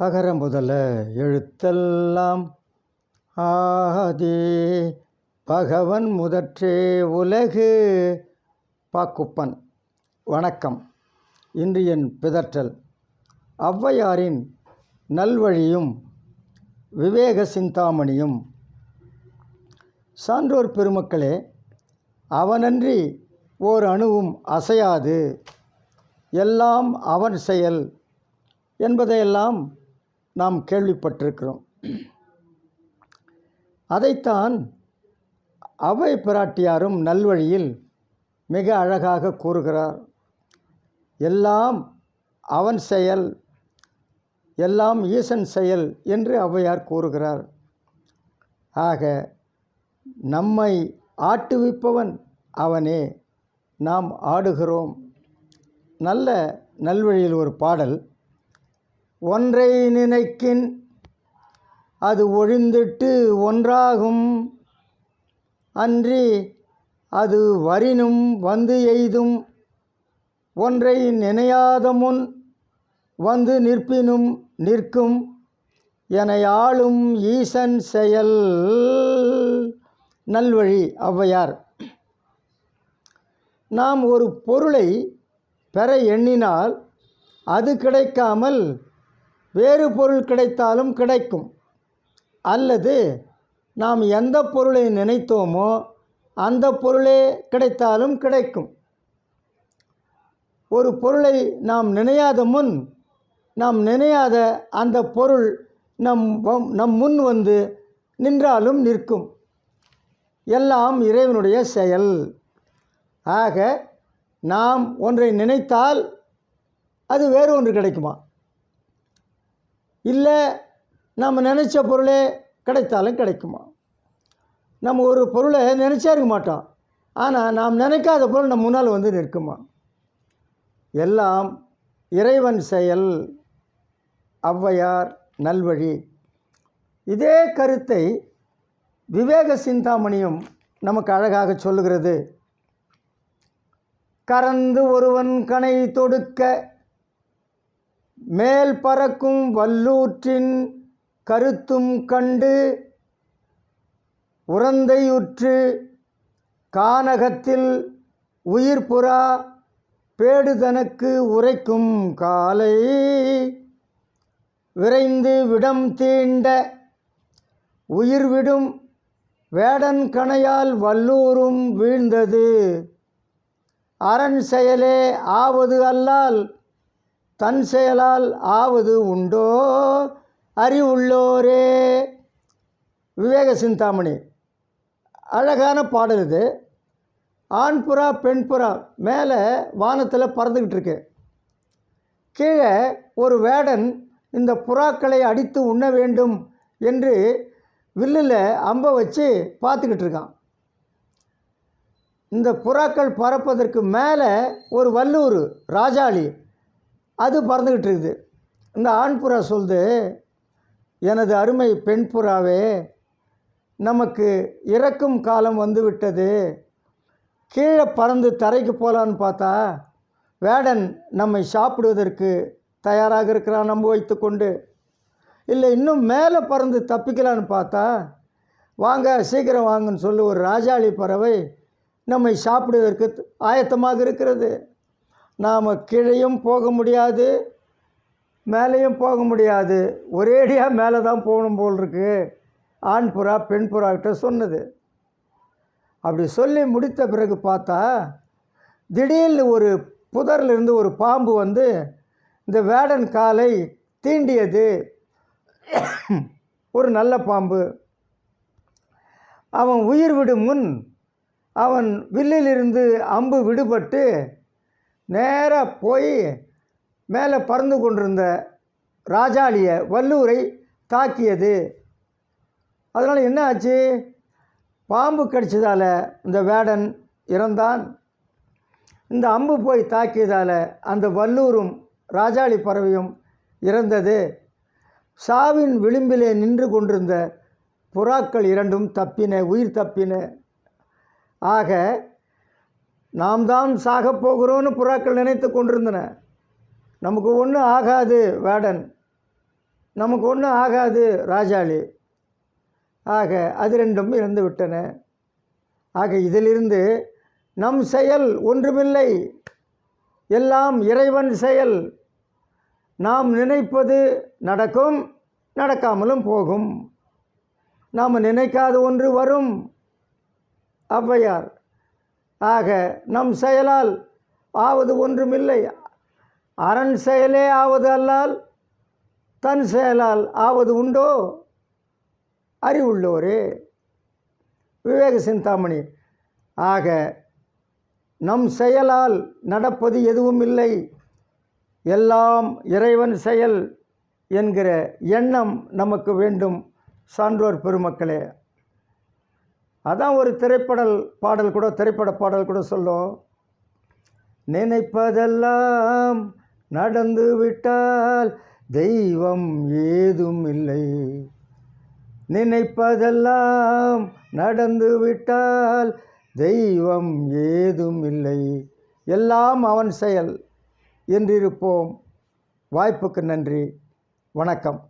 அகர முதல எழுத்தெல்லாம் ஆதி பகவன் முதற்றே உலகு. பாக்குப்பன் வணக்கம். இன்று என் பிதற்றல். ஔவையாரின் நல்வழியும் விவேக சிந்தாமணியும். சான்றோர் பெருமக்களே அவனன்றி ஓர் அணுவும் அசையாது. எல்லாம் அவன் செயல் என்பதையெல்லாம் நாம் கேள்விப்பட்டிருக்கிறோம். அதைத்தான் அவை பிராட்டியாரும் நல்வழியில் மிக அழகாக கூறுகிறார். எல்லாம் அவன் செயல் எல்லாம் ஈசன் செயல் என்று ஔவையார் கூறுகிறார். ஆக நம்மை ஆட்டுவிப்பவன் அவனே நாம் ஆடுகிறோம். நல்ல நல்வழியில் ஒரு பாடல். ஒன்றை நினைக்கின் அது ஒழிந்திட்டு ஒன்றாகும். அன்றி அது வரினும் வந்து எய்தும். ஒன்றை நினையாத முன் வந்து நிற்பினும் நிற்கும். என ஆளும் ஈசன் செயல் நல்வழி ஔவையார். நாம் ஒரு பொருளை பெற எண்ணினால் அது கிடைக்காமல் வேறு பொருள் கிடைத்தாலும் கிடைக்கும். அல்லது நாம் எந்த பொருளை நினைத்தோமோ அந்த பொருளே கிடைத்தாலும் கிடைக்கும். ஒரு பொருளை நாம் நினையாத முன் நாம் நினையாத அந்த பொருள் நம் நம் முன் வந்து நின்றாலும் நிற்கும். எல்லாம் இறைவனுடைய செயல். ஆக நாம் ஒன்றை நினைத்தால் அது வேறு ஒன்று கிடைக்குமா? இல்லை நம்ம நினச்ச பொருளே கிடைத்தாலும் கிடைக்குமா? நம்ம ஒரு பொருளை நினச்சே இருக்க மாட்டோம். ஆனால் நாம் நினைக்காத பொருள் நம்ம முன்னால் வந்து நிற்குமா? எல்லாம் இறைவன் செயல் ஔவையார் நல்வழி. இதே கருத்தை விவேக சிந்தாமணியும் நமக்கு அழகாக சொல்லுகிறது. கறந்து ஒருவன் கனை தொடுக்க மேல் பறக்கும் வல்லூற்றின் கருத்தும் கண்டு உறந்தையுற்று கானகத்தில் உயிர்புறா பேடுதனக்கு உரைக்கும் காலை விரைந்து விடம் தீண்ட உயிர் விடும் வேடன் கணையால் வல்லூரும் வீழ்ந்தது. அரண் செயலே ஆவது அல்லால் தன் செயலால் ஆவது உண்டோ? அறிவுள்ளோரே. விவேக சிந்தாமணி. அழகான பாடல் இது. ஆண் புறா பெண் புறா மேலே வானத்தில் பறந்துக்கிட்டு இருக்கு. கீழே ஒரு வேடன் இந்த புறாக்களை அடித்து உண்ண வேண்டும் என்று வில்லில் அம்பை வச்சு பார்த்துக்கிட்டு இருக்கான். இந்த புறாக்கள் பறப்பதற்கு மேலே ஒரு வல்லூர் ராஜாளி. அது பறந்துக்கிட்டு இருக்குது இந்த ஆண் புறா சொல்லுது எனது அருமை பெண் புறாவே நமக்கு இறக்கும் காலம் வந்து விட்டது கீழே பறந்து தரைக்கு போகலான்னு பார்த்தா வேடன் நம்மை சாப்பிடுவதற்கு தயாராக இருக்கிறான் நம்ப வைத்துக்கொண்டு இல்லை இன்னும் மேலே பறந்து தப்பிக்கலான்னு பார்த்தா வாங்க சீக்கிரம் வாங்கன்னு சொல்லி ஒரு ராஜாளி பறவை நம்மை சாப்பிடுவதற்கு ஆயத்தமாக இருக்கிறது. நாம் கீழேயும் போக முடியாது மேலேயும் போக முடியாது. ஒரேடியாக மேலே தான் போகணும் போல் இருக்கு ஆண் புறா பெண் புறாக்கிட்ட சொன்னது. அப்படி சொல்லி முடித்த பிறகு பார்த்தா திடீர்னு ஒரு புதர்லேருந்து ஒரு பாம்பு வந்து இந்த வேடன் காலை தீண்டியது. ஒரு நல்ல பாம்பு. அவன் உயிர் விடும் முன் அவன் வில்லிலிருந்து அம்பு விடுபட்டு நேராக போய் மேலே பறந்து கொண்டிருந்த ராஜாளிய வல்லூரை தாக்கியது. அதனால் என்ன ஆச்சு? பாம்பு கடிச்சதால் இந்த வேடன் இறந்தான். இந்த அம்பு போய் தாக்கியதால் அந்த வல்லூரும் ராஜாளி பறவையும் இறந்தது. சாவின் விளிம்பிலே நின்று கொண்டிருந்த புறாக்கள் இரண்டும் தப்பின உயிர் தப்பின. ஆக நாம் தான் சாகப் போகிறோன்னு புறாக்கள் நினைத்து கொண்டிருந்தன. நமக்கு ஒன்றும் ஆகாது வேடன். நமக்கு ஒன்றும் ஆகாது ராஜாளி. ஆக அது ரெண்டும் இறந்து விட்டன. ஆக இதிலிருந்து நம் செயல் ஒன்றுமில்லை. எல்லாம் இறைவன் செயல். நாம் நினைப்பது நடக்கும் நடக்காமலும் போகும். நாம் நினைக்காத ஒன்று வரும். ஔவையார் ஆக நம் செயலால் ஆவது ஒன்றுமில்லை. அரண் செயலே ஆவது அல்லால் தன் செயலால் ஆவது உண்டோ? அறிவுள்ளோரே. விவேக சிந்தாமணி ஆக நம் செயலால் நடப்பது எதுவும் இல்லை எல்லாம் இறைவன் செயல் என்கிற எண்ணம் நமக்கு வேண்டும். சான்றோர் பெருமக்களே அதான் ஒரு திரைப்படல் பாடல் கூட திரைப்பட பாடல் கூட சொல்லும். நினைப்பதெல்லாம் நடந்து விட்டால் தெய்வம் ஏதும் இல்லை. நினைப்பதெல்லாம் நடந்து விட்டால் தெய்வம் ஏதும் இல்லை. எல்லாம் அவன் செயல் என்றிருப்போம். வாய்ப்புக்கு நன்றி. வணக்கம்.